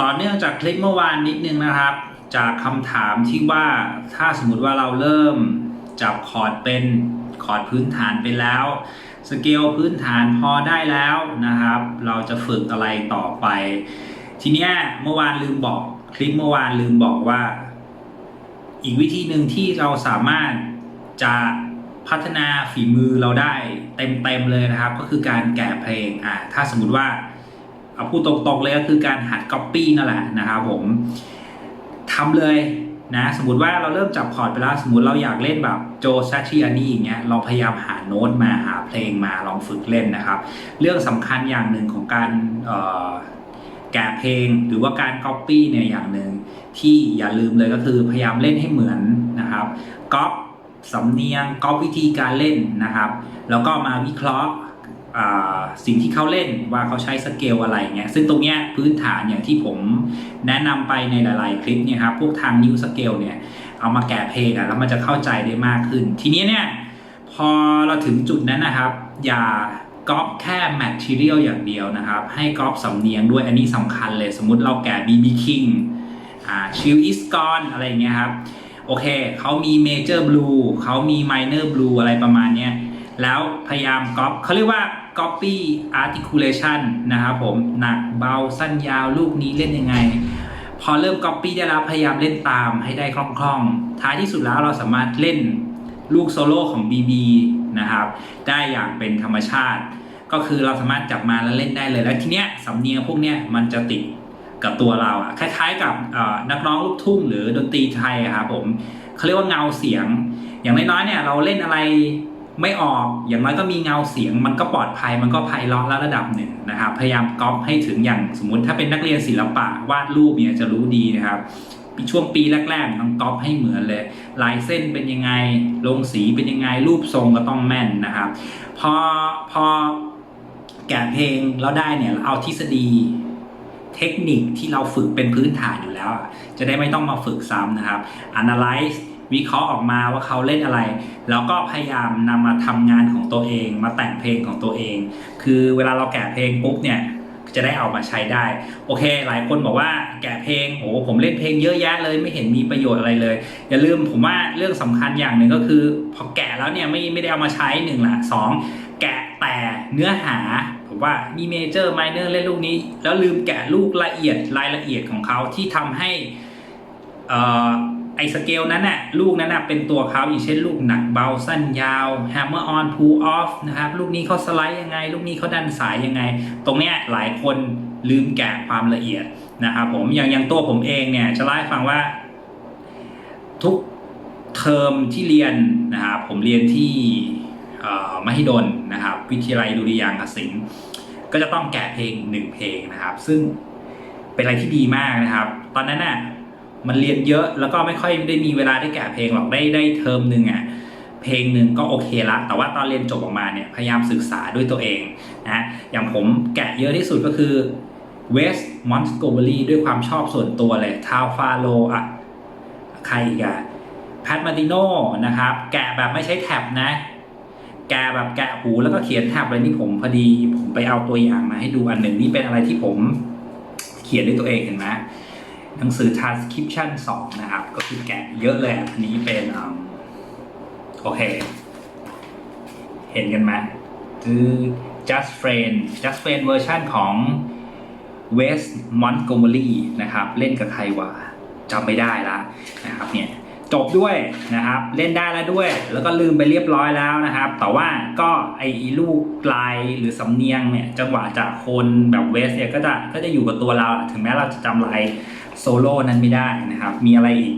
ต่อเนื่องจากคลิปเมื่อวานนิดนึงนะครับ จากคำถามที่ว่าถ้าสมมติว่าเราเริ่มจับคอร์ดเป็นคอร์ดพื้นฐานไปแล้วสเกลพื้นฐานพอได้แล้วนะครับ เราจะฝึกอะไรต่อไป ทีเนี้ยเมื่อวานลืมบอกคลิปเมื่อวานลืมบอกว่า อีกวิธีหนึ่งที่เราสามารถจะพัฒนาฝีมือเราได้เต็มๆเลยนะครับ ก็คือการแกะเพลงอะถ้าสมมติว่า เอาพูดตรงๆเลยก็คือการหัดก๊อปปี้นั่นแหละนะครับผมทำเลยนะสมมติว่าเราเริ่มจับคอร์ดไปแล้ว สมมติเราอยากเล่นแบบโจซัตชิอานี่อย่างเงี้ยเราพยายามหาโน้ตมาหาเพลงมาลองฝึกเล่นนะครับ เรื่องสำคัญอย่างหนึ่งของการแกะเพลงหรือว่าการก๊อปปี้เนี่ยอย่างหนึ่งที่อย่าลืมเลยก็คือพยายามเล่นให้เหมือนนะครับก๊อปสำเนียงก๊อปวิธีการเล่นนะครับ แล้วก็มาวิเคราะห์ สิ่งที่เขาเล่นว่าเขาใช้สเกลอะไรเงี้ยซึ่งตรงเนี้ยพื้นฐานอย่างที่ผมแนะนำไปในหลาย ๆ คลิปเนี่ยครับพวกทางนิวสเกลเนี่ยเอามาแกะเพลงอะแล้วมันจะเข้าใจได้มากขึ้น ทีนี้เนี่ยพอเราถึงจุดนั้นนะครับ อย่าก๊อปแค่แมทเทียลอย่างเดียวนะครับ ให้ก๊อปสำเนียงด้วยอันนี้สำคัญเลย สมมุติเราแกะ BB King อ่าชิลอิสกอนอะไรเงี้ยครับ โอเค เขามีเมเจอร์บลูเขามีไมเนอร์บลูอะไรประมาณเนี้ย แล้วพยายามก๊อปเขาเรียกว่า copy articulation นะครับผมหนักเบาสั้นยาวลูกนี้เล่นยังไง พอเริ่ม copy ได้แล้วพยายามเล่นตามให้ได้คล่องๆ ท้ายที่สุดแล้วเราสามารถเล่นลูกโซโล่ของ BB นะครับ ได้อย่างเป็นธรรมชาติ ก็คือเราสามารถจับมาแล้วเล่นได้เลย แล้วทีเนี้ยสำเนียงพวกเนี้ยมันจะติดกับตัวเราอะคล้ายๆกับนักร้องลูกทุ่งหรือดนตรีไทยอะครับผมเขาเรียกว่าเงาเสียง อย่างน้อยๆเนี่ยเราเล่นอะไร ไม่ออกอย่างน้อยก็มีเงาเสียง มันก็ปลอดภัยมันก็ไพเราะแล้วระดับหนึ่งนะครับ พยายามก๊อปให้ถึงอย่างสมมุติถ้าเป็นนักเรียนศิลปะวาดรูปเนี่ยจะรู้ดีนะครับช่วงปีแรกๆต้องก๊อปให้เหมือนเลย ลายเส้นเป็นยังไงลงสีเป็นยังไงรูปทรงก็ต้องแม่นนะครับพอพอแกะเพลงแล้วได้เนี่ยเราเอาทฤษฎีเทคนิคที่เราฝึกเป็นพื้นฐานอยู่แล้ว จะได้ไม่ต้องมาฝึกซ้ำนะครับ analyze วิเคราะห์ออกมาว่าเขาเล่นอะไร แล้วก็พยายามนำมาทำงานของตัวเอง มาแต่งเพลงของตัวเอง คือเวลาเราแกะเพลงปุ๊บเนี่ยจะได้เอามาใช้ได้ โอเค หลายคนบอกว่าแกะเพลงโอ้ผมเล่นเพลงเยอะแยะเลย ไม่เห็นมีประโยชน์อะไรเลย อย่าลืมผมว่าเรื่องสำคัญอย่างหนึ่งก็คือ พอแกะแล้วเนี่ยไม่ไม่ได้เอามาใช้หนึ่งละสองแกะแต่เนื้อหาผมว่ามีเมเจอร์ไมเนอร์เล่นลูกนี้ แล้วลืมแกะลูกละเอียดรายละเอียดของเขาที่ทำให้เอ่อ ไอสเกลนั้นน่ะลูกนั้นน่ะเป็นตัวเขาอย่างเช่นลูกหนักเบาสั้นยาว hammer on pull off นะครับลูกนี้เขาสไลด์ยังไง ลูกนี้เขาดันสายยังไง ตรงเนี้ยหลายคนลืมแกะความละเอียดนะครับผมอย่างอย่างตัวผมเองเนี่ยจะเล่าให้ฟังว่าทุกเทอมที่เรียนนะครับผมเรียนที่มหิดลนะครับ วิทยาลัยดุริยางคศิลป์ก็จะต้องแกะเพลงหนึ่งเพลงนะครับ ซึ่งเป็นอะไรที่ดีมากนะครับ ตอนนั้นน่ะ มันเรียนเยอะแล้วก็ไม่ค่อยได้มีเวลาได้แกะเพลงหรอกได้ได้เทอมหนึ่งอะเพลงหนึ่งก็โอเคละ แต่ว่าตอนเรียนจบออกมาเนี่ยพยายามศึกษาด้วยตัวเองนะอย่างผมแกะเยอะที่สุดก็คือเวสมอนสโกเบอรี่ด้วยความชอบส่วนตัวเลยทาวฟาโลอะใครอีกอะแพทมาติโนนะครับ แกะแบบไม่ใช้แท็บนะ แกะแบบแกะหูแล้วก็เขียนแท็บเลยนี่ผมพอดี ผมไปเอาตัวอย่างมาให้ดูอันหนึ่งนี่เป็นอะไรที่ผมเขียนด้วยตัวเองเห็นไหม หนังสือ transcription 2 นะครับ ก็คือแกะเยอะเลยอันนี้เป็นโอเค เห็นกันไหมคือ just friend just friend เวอร์ชันของ West Montgomery นะครับ เล่นกับใครวะจำไม่ได้ละนะครับเนี่ย จบด้วยนะครับเล่นได้แล้วด้วย แล้วก็ลืมไปเรียบร้อยแล้วนะครับ แต่ว่าก็ไอ้ลูกลายหรือสำเนียงเนี่ยจังหวะจากคนแบบเวสเนี่ยก็จะก็จะอยู่กับตัวเรา ถึงแม้เราจะจำลายโซโล่นั้นไม่ได้นะครับ มีอะไรอีก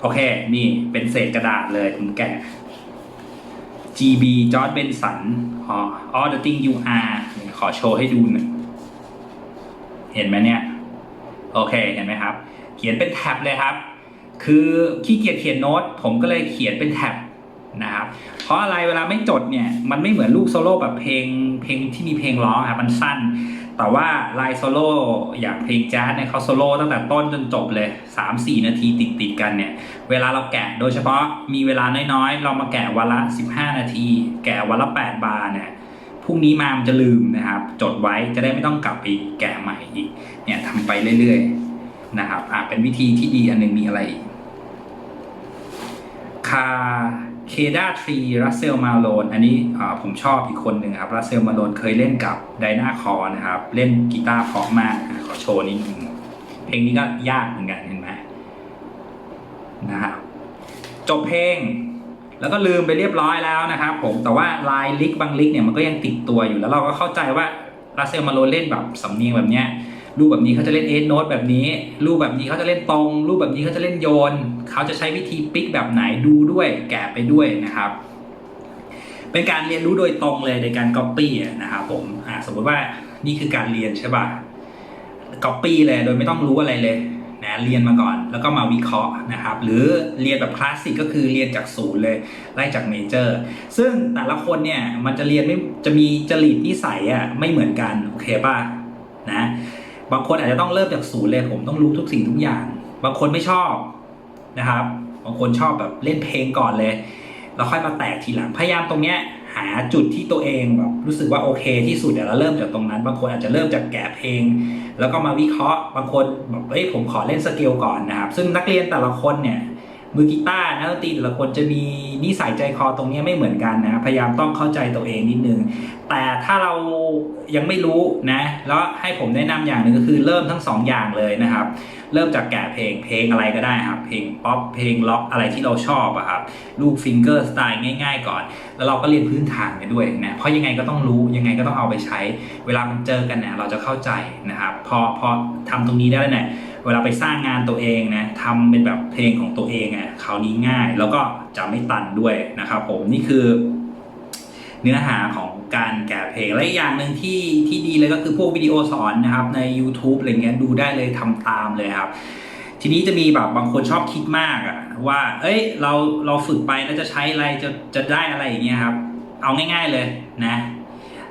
โอเค นี่เป็นเศษกระดาษเลยผมแกะ GB จอร์ดเบนสันอ๋อ All the thing you are ขอโชว์ให้ดูหน่อยเห็นไหมเนี่ย โอเคเห็นไหมครับ เขียนเป็นแท็บเลยครับ คือขี้เกียจเขียนโน้ตผมก็เลยเขียนเป็นแท็บนะครับเพราะอะไรเวลาไม่จดเนี่ยมันไม่เหมือนลูกโซโล่แบบเพลงเพลงที่มีเพลงร้องครับมันสั้น แต่ว่าลายโซโล่อย่างเพลงแจ๊สเนี่ยเขาโซโล่ตั้งแต่ต้นจนจบเลย 3-4 นาทีติดติดๆกันเนี่ยเวลาเราแกะโดยเฉพาะมีเวลาน้อยๆ เรามาแกะวันละ 15 นาที แกะวันละ 8 บาร์เนี่ยผรุ่งนี้มามันจะลืมนะครับ จดไว้จะได้ไม่ต้องกลับไปแกะใหม่อีกเนี่ยทำไปเรื่อยๆนะครับอะเป็นวิธีที่ดีอันหนึงมีอะไรอีก คาเคดาทรีรัสเซลมาโลนอันนี้ผมชอบอีกคนหนึ่งครับรัสเซลมาโลนเคยเล่นกับไดนาคอนะครับ เล่นกีตาร์เพราะมากขอโชว์นิดนึงเพลงนี้ก็ยากเหมือนกันเห็นไหมนะครับจบเพลง แล้วก็ลืมไปเรียบร้อยแล้วนะครับผมแต่ว่าลายลิกบางลิกเนี่ยมันก็ยังติดตัวอยู่แล้วเราก็เข้าใจว่ารัสเซลมาโลนเล่นแบบสำเนียงแบบเนี้ย รูปแบบนี้เขาจะเล่นเอโน e แบบนี้ รูปแบบนี้เขาจะเล่นตรง รูปแบบนี้เขาจะเล่นโยน เขาจะใช้วิธีปิกแบบไหนดูด้วย แกะไปด้วยนะครับ เป็นการเรียนรู้โดยตรงเลยในการก๊อปปี้นะครับผมสมมติว่านี่คือการเรียนใช่ป่ะก๊อปปี้เลยโดยไม่ต้องรู้อะไรเลยนะเรียนมาก่อนแล้วก็มาวิเคราะห์นะครับ หรือเรียนแบบคลาสสิกก็คือเรียนจากศูนย์เลยไล่จากเมเจอร์ ซึ่งแต่ละคนเนี่ยมันจะเรียนไม่จะมีจริตนิสัยอะไม่เหมือนกัน โอเคป่ะนะ บางคนอาจจะต้องเริ่มจากศูนย์เลยผมต้องรู้ทุกสิ่งทุกอย่าง บางคนไม่ชอบนะครับ บางคนชอบแบบเล่นเพลงก่อนเลยแล้วค่อยมาแตกทีหลังพยายามตรงเนี้ยหาจุดที่ตัวเองแบบรู้สึกว่าโอเคที่สุดเดี๋ยวเราเริ่มจากตรงนั้น บางคนอาจจะเริ่มจากแกะเพลง แล้วก็มาวิเคราะห์ บางคนแบบเฮ้ยผมขอเล่นสเกลก่อนนะครับ ซึ่งนักเรียนแต่ละคนเนี่ย มือกีตาร์นักดนตรีแต่ละคนจะมีนิสัยใจคอตรงนี้ไม่เหมือนกันนะพยายามต้องเข้าใจตัวเองนิดนึง แต่ถ้าเรายังไม่รู้นะแล้วให้ผมแนะนำอย่างหนึ่งก็คือเริ่มทั้งสองอย่างเลยนะครับ เริ่มจากแกะเพลงเพลงอะไรก็ได้ครับเพลงป๊อปเพลงล็อกอะไรที่เราชอบอะครับลูกฟิงเกอร์สไตล์ง่าย ๆ ก่อน แล้วเราก็เรียนพื้นฐานไปด้วยนะเพราะยังไงก็ต้องรู้ยังไงก็ต้องเอาไปใช้ เวลามันเจอกันเนี่ยเราจะเข้าใจนะครับพอพอทำตรงนี้ได้แล้วเนี่ย เวลาไปสร้างงานตัวเองนะทำเป็นแบบเพลงของตัวเองอะคราวนี้ง่าย แล้วก็จะไม่ตันด้วยนะครับผมนี่คือ เนื้อหาของการแกะเพลงและอีกอย่างหนึ่งที่ที่ดีเลยก็คือพวกวิดีโอสอนนะครับใน YouTube อะไรเงี้ยดูได้เลยทำตามเลยครับทีนี้จะมีแบบบางคนชอบคิดมากอะว่า เอ้ย เราเราฝึกไปแล้วจะใช้อะไรจะจะได้อะไรอย่างเงี้ยครับ เอาง่าย ๆเลยนะ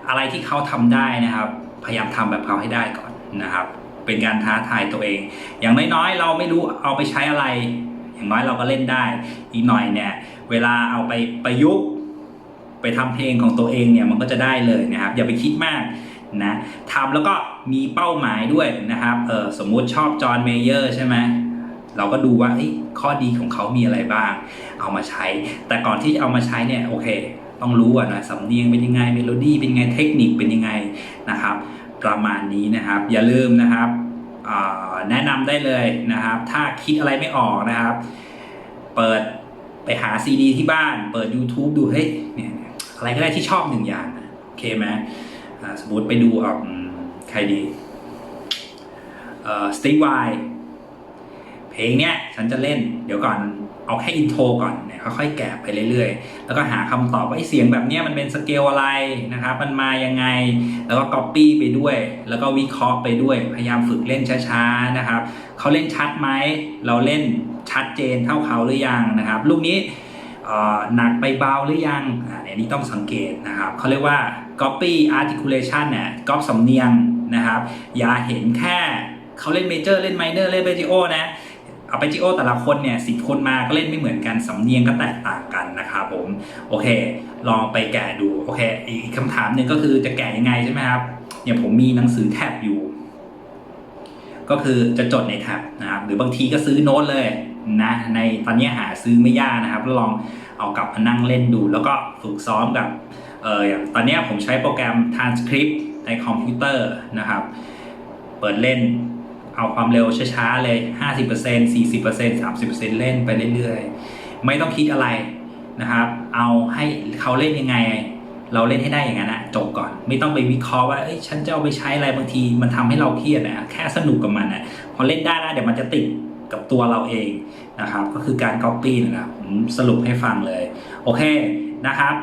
อะไรที่เขาทำได้นะครับ พยายามทำแบบเขาให้ได้ก่อนนะครับ เป็นการท้าทายตัวเอง อย่างน้อยๆ เราไม่รู้เอาไปใช้อะไร อย่างน้อยเราก็เล่นได้ อีกหน่อยเนี่ย เวลาเอาไปประยุกต์ไปทำเพลงของตัวเองเนี่ยมันก็จะได้เลยนะครับ อย่าไปคิดมากนะทำแล้วก็มีเป้าหมายด้วยนะครับเออสมมุติชอบจอห์นเมเยอร์ใช่ไหมเราก็ดูว่าข้อดีของเขามีอะไรบ้าง เอามาใช้ แต่ก่อนที่จะเอามาใช้เนี่ยโอเค ต้องรู้อะนะสำเนียงเป็นยังไงเมโลดี้เป็นยังไงเทคนิคเป็นยังไงนะครับ ประมาณนี้นะครับ อย่าลืมนะครับแนะนำได้เลยนะครับ ถ้าคิดอะไรไม่ออกนะครับ เปิดไปหาซีดีที่บ้าน เปิด YouTube ดูเฮ้ยเนี่ยอะไรก็ได้ที่ชอบหนึ่งอย่างโอเคไหมสมมติไปดูออืมใครดีสตีฟไว เพลงเนี้ยฉันจะเล่นเดี๋ยวก่อนเอาแค่อินโทรก่อนเนี่ยค่อยๆแกะไปเรื่อยๆ แล้วก็หาคำตอบว่าไอ้เสียงแบบเนี้ยมันเป็นสเกลอะไรนะครับ มันมายังไง แล้วก็ก๊อปปี้ไปด้วย แล้วก็วิเคราะห์ไปด้วย พยายามฝึกเล่นช้าๆนะครับเขาเล่นชัดไหม เราเล่นชัดเจนเท่าเขาหรือยังนะครับ ลูกนี้หนักไปเบาหรือยังอ่าเนี่ยนี่ต้องสังเกตนะครับเขาเรียกว่า copy articulation เนี่ยก๊อปสำเนียงนะครับ อย่าเห็นแค่เขาเล่นเมเจอร์เล่นไมเนอร์เล่นเบจิโอนะ อาไปจิโอแต่ละคนเนี่ยสิบคนมาก็เล่นไม่เหมือนกัน สำเนียงก็แตกต่างกันนะครับผม โอเค ลองไปแกะดู โอเค อีกคำถามหนึ่งก็คือจะแกะยังไงใช่ไหมครับเนี่ยผมมีหนังสือแท็บอยู่ ก็คือจะจดในแท็บนะครับ หรือบางทีก็ซื้อโน้ตเลยนะ ในตอนนี้หาซื้อไม่ยากนะครับแล้วลองเอากลับมานั่งเล่นดู แล้วก็ฝึกซ้อมกับเอออย่างตอนนี้ผมใช้โปรแกรม transcript ในคอมพิวเตอร์นะครับ เปิดเล่น เอาความเร็วช้าๆเลย 50% 40% 30%เล่นไปเรื่อยๆ ไม่ต้องคิดอะไรนะครับ เอาให้เขาเล่นยังไง เราเล่นให้ได้อย่างนั้นนะจบก่อน ไม่ต้องไปวิเคราะห์ว่าเอ้ยฉันจะเอาไปใช้อะไรบางที มันทำให้เราเครียดนะแค่สนุกกับมันนะพอเล่นได้แล้วเดี๋ยวมันจะติดกับตัวเราเองนะครับ ก็คือการ copy นะครับผมสรุปให้ฟังเลย โอเคนะครับ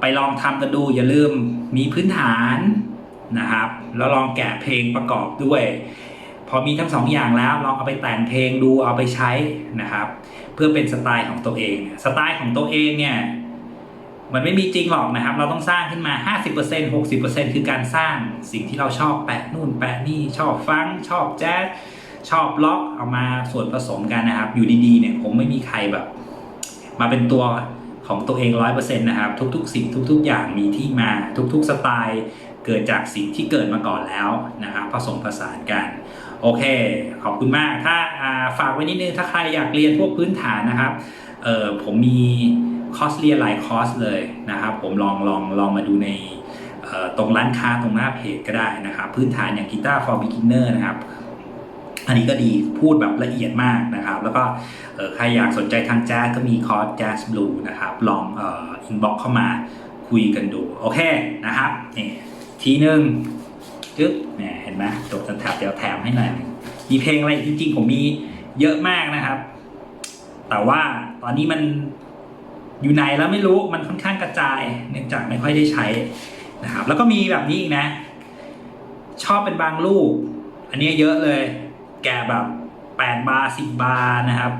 ไปลองทำกันดูอย่าลืมมีพื้นฐานนะครับ แล้วลองแกะเพลงประกอบด้วย อมีทั้งสองอย่างแล้วลองเอาไปแต่งเพลงดูเอาไปใช้นะครับ เพื่อเป็นสไตล์ของตัวเอง สไตล์ของตัวเองเนี่ยมันไม่มีจริงหรอกนะครับ เราต้องสร้างขึ้นมา 50% 60%คือการสร้างสิ่งที่เราชอบแปะนู่นแปะนี่ชอบฟัง ชอบแจ๊สชอบล็อกเอามาส่วนผสมกันนะครับ อยู่ดีๆเนี่ยผมไม่มีใครแบบ มาเป็นตัวของตัวเองร้อยเปอร์เซ็นต์นะครับ ทุก ๆ สิ่งทุก ๆ อย่างมีที่มาทุก ๆ สไตล์ เกิดจากสิ่งที่เกิดมาก่อนแล้วนะครับผสมผสานกัน โอเค ขอบคุณมาก ถ้าฝากไว้นิดนึง ถ้าใครอยากเรียนพวกพื้นฐานนะครับ เออผมมีคอร์สเรียนหลายคอร์สเลยนะครับ ผมลองลองลองมาดูในตรงร้านค้าตรงหน้าเพจก็ได้นะครับ พื้นฐานอย่างกีตาร์ for beginner นะครับ อันนี้ก็ดีพูดแบบละเอียดมากนะครับ แล้วก็ใครอยากสนใจทางแจ๊สก็มีคอร์สแจ๊สบลูนะครับ ลองเอินบ็อกเข้ามาคุยกันดู โอเคนะครับนี่ทีหนึ่ง จึ๊บเนี่ยเห็นไหมจบสันทับเดี๋ยวแถมให้หน่อยมีเพลงอะไรจริงๆผมมีเยอะมากนะครับ แต่ว่าตอนนี้มันอยู่ไหนแล้วไม่รู้มันค่อนข้างกระจาย เนื่องจากไม่ค่อยได้ใช้นะครับ แล้วก็มีแบบนี้อีกนะ ชอบเป็นบางลูกอันนี้เยอะเลย แกแบบ8บาร์10บาร์นะครับ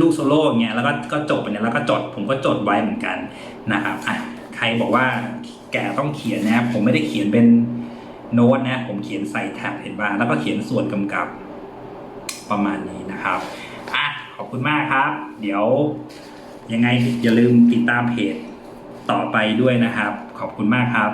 ลูกโซโล่เงี้ยแล้วก็ก็จบไปเนี่ยแล้วก็จดผมก็จดไว้เหมือนกันนะครับอะใครบอกว่าแกต้องเขียนนะผมไม่ได้เขียนเป็น โน้ตนะผมเขียนใส่แท็บเห็นบ้างแล้วก็เขียนส่วนกำกับประมาณนี้นะครับอะขอบคุณมากครับ เดี๋ยวยังไงอย่าลืมติดตามเพจต่อไปด้วยนะครับ ขอบคุณมากครับ